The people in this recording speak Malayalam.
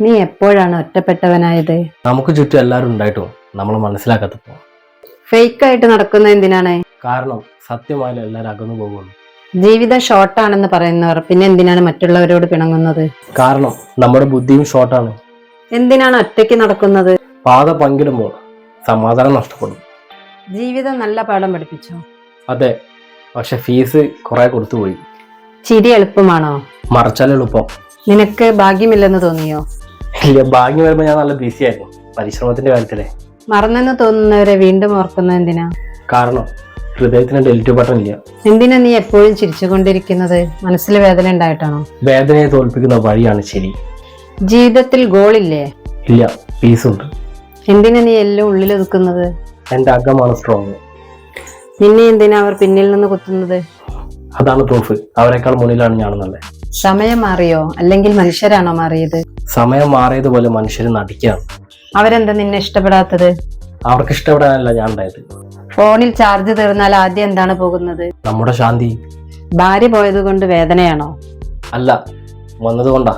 നീ എപ്പോഴാണ് ഒറ്റപ്പെട്ടവനായത്? നമുക്ക് ചുറ്റും എല്ലാവരും ഉണ്ടായിട്ടും നമ്മൾ മനസ്സിലാക്കാത്തപ്പോ. ഫേക്ക് ആയിട്ട് നടക്കുന്ന എന്തിനാണ്? കാരണം സത്യമായാലും എല്ലാവരും അകന്നു പോകുള്ളൂ ജീവിതം ഷോർട്ടാണെന്ന് പറയുന്നവർ പിന്നെ എന്തിനാണ് മറ്റുള്ളവരോട് പിണങ്ങുന്നത്? കാരണം നമ്മുടെ ബുദ്ധിയും ഷോർട്ടാണ്. എന്തിനാണ് ഒറ്റയ്ക്ക് നടക്കുന്നത്? പാത പങ്കിടുമ്പോൾ സമാധാനം നഷ്ടപ്പെടും. ജീവിതം നല്ല പാഠം പഠിപ്പിച്ചോ? അതെ പക്ഷെ ഫീസ് കുറെ കൊടുത്തുപോയി ചിരി എളുപ്പമാണോ? മറച്ചാൽ എളുപ്പം. നിനക്ക് ഭാഗ്യമില്ലെന്ന് തോന്നിയോ? ഇല്ല ഭാഗ്യം വരുമ്പോ ഞാൻ നല്ല ബിസി ആയിരുന്നു. പരിശ്രമത്തിന്റെ കാര്യത്തിലെ. മറന്നെന്ന് തോന്നുന്നവരെ വീണ്ടും ഓർക്കുന്നത് എന്തിനാ? കാരണം ഹൃദയത്തിന് ഡെലിറ്റ് ബട്ടൺ ഇല്ല. എന്തിനാ നീ എപ്പോഴും ചിരിച്ചുകൊണ്ടിരിക്കുന്നത്? മനസ്സിൽ വേദന ഉണ്ടായിട്ടാണോ? വേദനയെ തോൽപ്പിക്കുന്ന വഴിയാണ് ശരി. ജീവിതത്തിൽ ഗോളില്ലേ? ഇല്ല പീസ് ഉണ്ട്. എന്തിനാ നീ എല്ലാം ഉള്ളിൽ ഒതുക്കുന്നത്? എന്റെ അകമാണ് സ്ട്രോങ് നിന്നെ എന്തിനാ അവർ പിന്നിൽ നിന്ന് കുത്തുന്നത്? അതാണ് പ്രൂഫ് അവരെക്കാൾ മുന്നിലാണ് ഞാനെന്നല്ലേ സമയം മാറിയോ? അല്ലെങ്കിൽ മനുഷ്യരാണോ മാറിയത്? സമയം മാറിയതുപോലെ മനുഷ്യർ നടിക്കുകയാണ് അവരെന്താ നിന്നെ ഇഷ്ടപ്പെടാത്തത്? അവർക്ക് ഇഷ്ടപ്പെടാനല്ല ഞാൻ ഉണ്ടായത്. ഫോണിൽ ചാർജ് തീർന്നാൽ ആദ്യം എന്താണ് പോകുന്നത്? നമ്മുടെ ശാന്തി. ഭാര്യ പോയത് കൊണ്ട് വേദനയാണോ? അല്ല വന്നതുകൊണ്ടാ